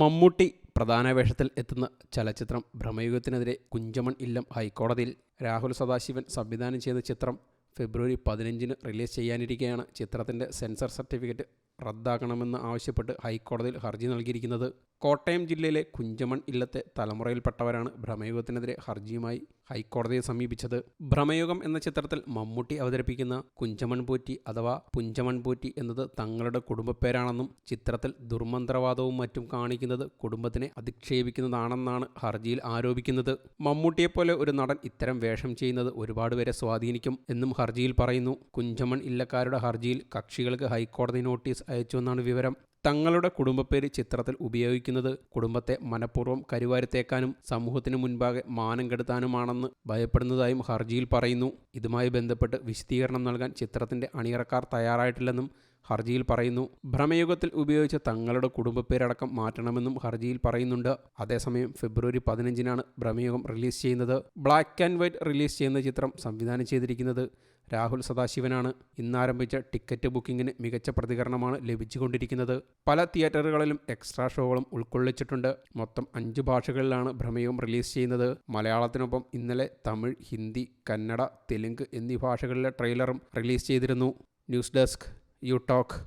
മമ്മൂട്ടി പ്രധാന വേഷത്തിൽ എത്തുന്ന ചലച്ചിത്രം ഭ്രമയുഗത്തിനെതിരെ കുഞ്ചമൺ ഇല്ലം ഹൈക്കോടതിയിൽ രാഹുൽ സദാശിവൻ സംവിധാനം ചെയ്ത ചിത്രം ഫെബ്രുവരി പതിനഞ്ചിന് റിലീസ് ചെയ്യാനിരിക്കെയാണ്. ചിത്രത്തിന്റെ സെൻസർ സർട്ടിഫിക്കറ്റ് റദ്ദാക്കണമെന്ന് ആവശ്യപ്പെട്ട് ഹൈക്കോടതിയിൽ ഹർജി നൽകിയിരിക്കുന്നത് കോട്ടയം ജില്ലയിലെ കുഞ്ചമൺ ഇല്ലത്തെ തലമുറയിൽപ്പെട്ടവരാണ് ഭ്രമയുഗത്തിനെതിരെ ഹർജിയുമായി ഹൈക്കോടതിയെ സമീപിച്ചത്. ഭ്രമയുഗം എന്ന ചിത്രത്തിൽ മമ്മൂട്ടി അവതരിപ്പിക്കുന്ന കുഞ്ചമൺ പോറ്റി അഥവാ പുഞ്ചമൺ പോറ്റി എന്നത് തങ്ങളുടെ കുടുംബപ്പേരാണെന്നും ചിത്രത്തിൽ ദുർമന്ത്രവാദവും മറ്റും കാണിക്കുന്നത് കുടുംബത്തിനെ അധിക്ഷേപിക്കുന്നതാണെന്നാണ് ഹർജിയിൽ ആരോപിക്കുന്നത്. മമ്മൂട്ടിയെപ്പോലെ ഒരു നടൻ ഇത്തരം വേഷം ചെയ്യുന്നത് ഒരുപാട് പേരെ സ്വാധീനിക്കും എന്നും ഹർജിയിൽ പറയുന്നു. കുഞ്ചമൺ ഇല്ലക്കാരുടെ ഹർജിയിൽ കക്ഷികൾക്ക് ഹൈക്കോടതി നോട്ടീസ് അയച്ചുവെന്നാണ് വിവരം. തങ്ങളുടെ കുടുംബപ്പേര് ചിത്രത്തിൽ ഉപയോഗിക്കുന്നത് കുടുംബത്തെ മനഃപൂർവം കരുവാരിത്തേക്കാനും സമൂഹത്തിന് മുൻപാകെ മാനം കെടുത്താനുമാണെന്ന് ഭയപ്പെടുന്നതായും ഹർജിയിൽ പറയുന്നു. ഇതുമായി ബന്ധപ്പെട്ട് വിശദീകരണം നൽകാൻ ചിത്രത്തിന്റെ അണിയറക്കാർ തയ്യാറായിട്ടില്ലെന്നും ഹർജിയിൽ പറയുന്നു. ഭ്രമയുഗത്തിൽ ഉപയോഗിച്ച തങ്ങളുടെ കുടുംബപ്പേരടക്കം മാറ്റണമെന്നും ഹർജിയിൽ പറയുന്നുണ്ട്. അതേസമയം ഫെബ്രുവരി പതിനഞ്ചിനാണ് ഭ്രമയുഗം റിലീസ് ചെയ്യുന്നത്. ബ്ലാക്ക് ആൻഡ് വൈറ്റ് റിലീസ് ചെയ്യുന്ന ചിത്രം സംവിധാനം ചെയ്തിരിക്കുന്നത് രാഹുൽ സദാശിവനാണ്. ഇന്നാരംഭിച്ച ടിക്കറ്റ് ബുക്കിംഗിന് മികച്ച പ്രതികരണമാണ് ലഭിച്ചുകൊണ്ടിരിക്കുന്നത്. പല തിയേറ്ററുകളിലും എക്സ്ട്രാ ഷോകളും ഉൾക്കൊള്ളിച്ചിട്ടുണ്ട്. മൊത്തം അഞ്ച് ഭാഷകളിലാണ് ഭ്രമയും റിലീസ് ചെയ്യുന്നത്. മലയാളത്തിനൊപ്പം ഇന്നലെ തമിഴ് ഹിന്ദി കന്നഡ തെലുങ്ക് എന്നീ ഭാഷകളിലെ ട്രെയിലറും റിലീസ് ചെയ്തിരുന്നു. News desk you talk.